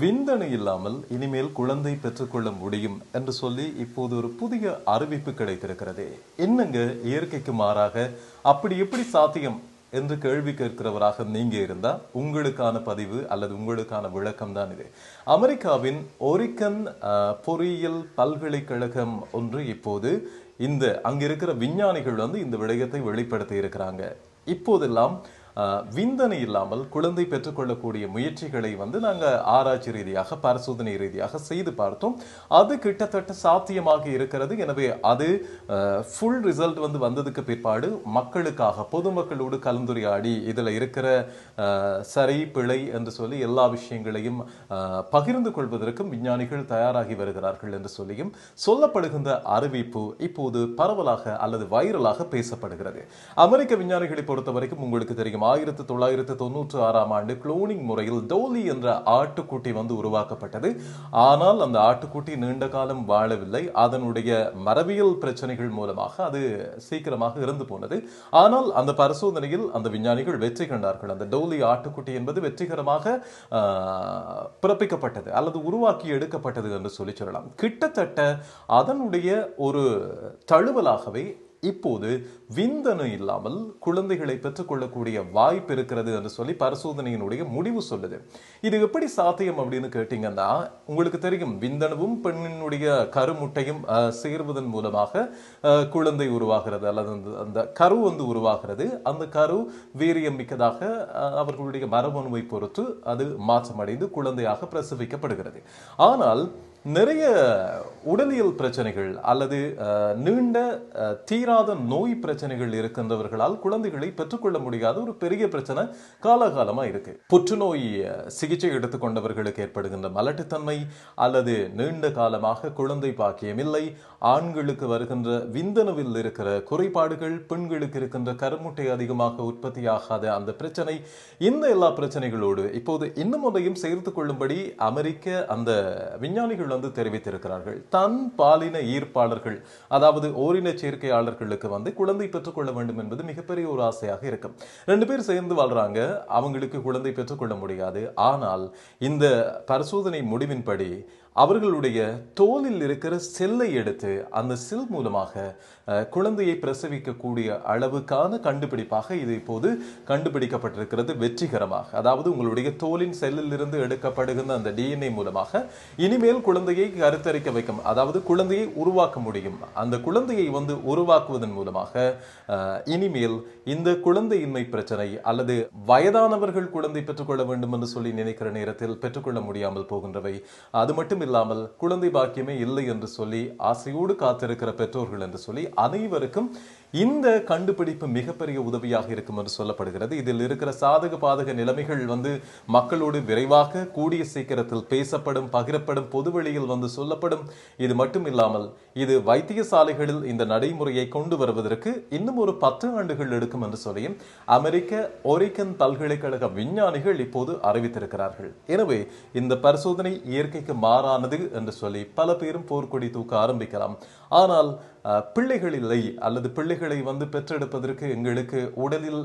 விந்தணு இல்லாமல் இனிமேல் குழந்தை பெற்றுக்கொள்ள முடியும் என்று சொல்லி இப்போது ஒரு புதிய அறிவிப்பு கிடைத்திருக்கிறது. என்னங்க இயற்கைக்கு மாறாக அப்படி எப்படி சாத்தியம் என்று கேள்வி கேட்கிறவராக நீங்க இருந்தா உங்களுக்கான பதிவு அல்லது உங்களுக்கான விளக்கம் தான் இது. அமெரிக்காவின் ஒரிக்கன் பொறியியல் பல்கலைக்கழகம் ஒன்று இப்போது இந்த அங்கிருக்கிற விஞ்ஞானிகள் வந்து இந்த விடயத்தை வெளிப்படுத்தி இருக்கிறாங்க. இப்போதெல்லாம் விந்தனை இல்லாமல் குழந்தை பெற்றுக்கொள்ளக்கூடிய முயற்சிகளை வந்து நாங்க ஆராய்ச்சி ரீதியாக பரிசோதனை ரீதியாக செய்து பார்த்தோம். அது கிட்டத்தட்ட சாத்தியமாக இருக்கிறது. எனவே அது ஃபுல் ரிசல்ட் வந்து வந்ததுக்கு பிற்பாடு மக்களுக்காக பொதுமக்களோடு கலந்துரையாடி இதுல இருக்கிற சரி பிழை என்று சொல்லி எல்லா விஷயங்களையும் பகிர்ந்து கொள்வதற்கும் விஞ்ஞானிகள் தயாராகி வருகிறார்கள் என்று சொல்லியும் சொல்லப்படுகின்ற அறிவிப்பு இப்போது பரவலாக அல்லது வைரலாக பேசப்படுகிறது. அமெரிக்க விஞ்ஞானிகளை பொறுத்த வரைக்கும் உங்களுக்கு தெரியும் ஆயிரத்தி தொள்ளாயிரத்தி தொண்ணூற்றி ஆறாம் ஆண்டு குளோனிங் முறையில் டோலி என்ற ஆட்டுக்குட்டி வந்து உருவாக்கப்பட்டது. ஆனால் அந்த ஆட்டுக்குட்டி நீண்ட காலம் வாழவில்லை. அதனுடைய மரபியல் பிரச்சனைகள் மூலமாக அது சீக்கிரமாக இறந்து போனது. ஆனால் அந்த பரிசோதனையில் அந்த விஞ்ஞானிகள் வெற்றி கண்டார்கள். அந்த டோலி ஆட்டுக்குட்டி என்பது வெற்றிகரமாக பிறப்பிக்கப்பட்டது அல்லது உருவாக்கி எடுக்கப்பட்டது என்று சொல்லி சொல்லலாம். கிட்டத்தட்ட அதனுடைய ஒரு தழுவலாகவே இப்போது விந்தணு இல்லாமல் குழந்தைகளை பெற்றுக்கொள்ளக்கூடிய வாய்ப்பு இருக்கிறது என்று சொல்லி பரிசோதனையினுடைய முடிவு சொல்லுது. இது எப்படி சாத்தியம் அப்படின்னு கேட்டீங்கன்னா உங்களுக்கு தெரியும் விந்தணுவும் பெண்ணினுடைய கருமுட்டையும் சேர்வதன் மூலமாக குழந்தை உருவாகிறது அல்லது அந்த அந்த கரு வந்து உருவாகிறது. அந்த கரு வீரியம் மிக்கதாக அவர்களுடைய மரபணுவை பொறுத்து அது மாற்றமடைந்து குழந்தையாக பிரசவிக்கப்படுகிறது. ஆனால் நிறைய உடலியல் பிரச்சனைகள் அல்லது நீண்ட தீராத நோய் பிரச்சனைகள் இருக்கின்றவர்களால் குழந்தைகளை பெற்றுக்கொள்ள முடியாத ஒரு பெரிய பிரச்சனை காலகாலமாக இருக்கு. புற்றுநோய் சிகிச்சை எடுத்துக்கொண்டவர்களுக்கு ஏற்படுகின்ற மலட்டுத்தன்மை அல்லது நீண்ட காலமாக குழந்தை பாக்கியம் இல்லை. ஆண்களுக்கு வருகின்ற விந்தணுவில் இருக்கிற குறைபாடுகள் பெண்களுக்கு இருக்கின்ற கருமுட்டை அதிகமாக உற்பத்தியாகாத அந்த பிரச்சனை இந்த எல்லா பிரச்சனைகளோடு இப்போது இன்னும் ஒன்றையும் சேர்த்து கொள்ளும்படி அமெரிக்க அந்த விஞ்ஞானிகள் வந்து தெரிவித்திருக்கிறார்கள். தன் பாலின ஈர்ப்பாளர்கள் அதாவது ஓரின சேர்க்கையாளர்களுக்கு வந்து குழந்தை பெற்றுக்கொள்ள வேண்டும் என்பது மிகப்பெரிய ஒரு ஆசையாக இருக்கும். ரெண்டு பேர் சேர்ந்து வாழ்றாங்க அவங்களுக்கு குழந்தை பெற்றுக்கொள்ள முடியாது. ஆனால் இந்த பரிசோதனை முடிவின்படி அவர்களுடைய தோலில் இருக்கிற செல்லை எடுத்து அந்த செல் மூலமாக குழந்தையை பிரசவிக்கக்கூடிய அளவுக்கான கண்டுபிடிப்பாக இது இப்போது கண்டுபிடிக்கப்பட்டிருக்கிறது வெற்றிகரமாக. அதாவது உங்களுடைய தோலின் செல்லில் இருந்து எடுக்கப்படுகின்ற அந்த டிஎன்ஏ மூலமாக இனிமேல் குழந்தையை கருத்தரிக்க வைக்கும் அதாவது குழந்தையை உருவாக்க முடியும். அந்த குழந்தையை வந்து உருவாக்குவதன் மூலமாக இனிமேல் இந்த குழந்தையின்மை பிரச்சனை அல்லது வயதானவர்கள் குழந்தை பெற்றுக்கொள்ள வேண்டும் என்று சொல்லி நினைக்கிற நேரத்தில் பெற்றுக்கொள்ள முடியாமல் போகின்றவை. அது மட்டும் இல்லாமல் குழந்தை பாக்கியமே இல்லை என்று சொல்லி ஆசையோடு காத்திருக்கிற பெற்றோர்கள் என்று சொல்லி அனைவருக்கும் இந்த கண்டுபிடிப்பு மிகப்பெரிய உதவியாக இருக்கும் என்று சொல்லப்படுகிறது. இதில் இருக்கிற சாதக பாதக நிலைமைகள் வந்து மக்களோடு விரைவாக கூடிய சீக்கிரத்தில் பேசப்படும் பகிரப்படும் பொதுவெளியில் வந்து சொல்லப்படும். இது மட்டும் இல்லாமல் இது வைத்தியசாலைகளில் இந்த நடைமுறையை கொண்டு வருவதற்கு இன்னும் ஒரு பத்து ஆண்டுகள் எடுக்கும் என்று சொல்லியும் அமெரிக்க ஒரிக்கன் பல்கலைக்கழக விஞ்ஞானிகள் இப்போது அறிவித்திருக்கிறார்கள். எனவே இந்த பரிசோதனை இயற்கைக்கு ஆனது என்று சொல்லி பல பேரும் போர்க்கொடி தூக்க ஆரம்பிக்கலாம். ஆனால் பிள்ளைகளில்லை பிள்ளைகள் இல்லை அல்லது பிள்ளைகளை வந்து பெற்றெடுப்பதற்கு எங்களுக்கு உடலில்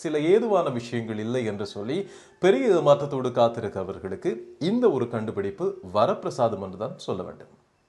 சில ஏதுவான விஷயங்கள் இல்லை என்று சொல்லி பெரிய ஏமாற்றத்தோடு காத்திருக்கிறவர்களுக்கு இந்த ஒரு கண்டுபிடிப்பு வரப்பிரசாதம் என்று தான் சொல்ல வேண்டும்.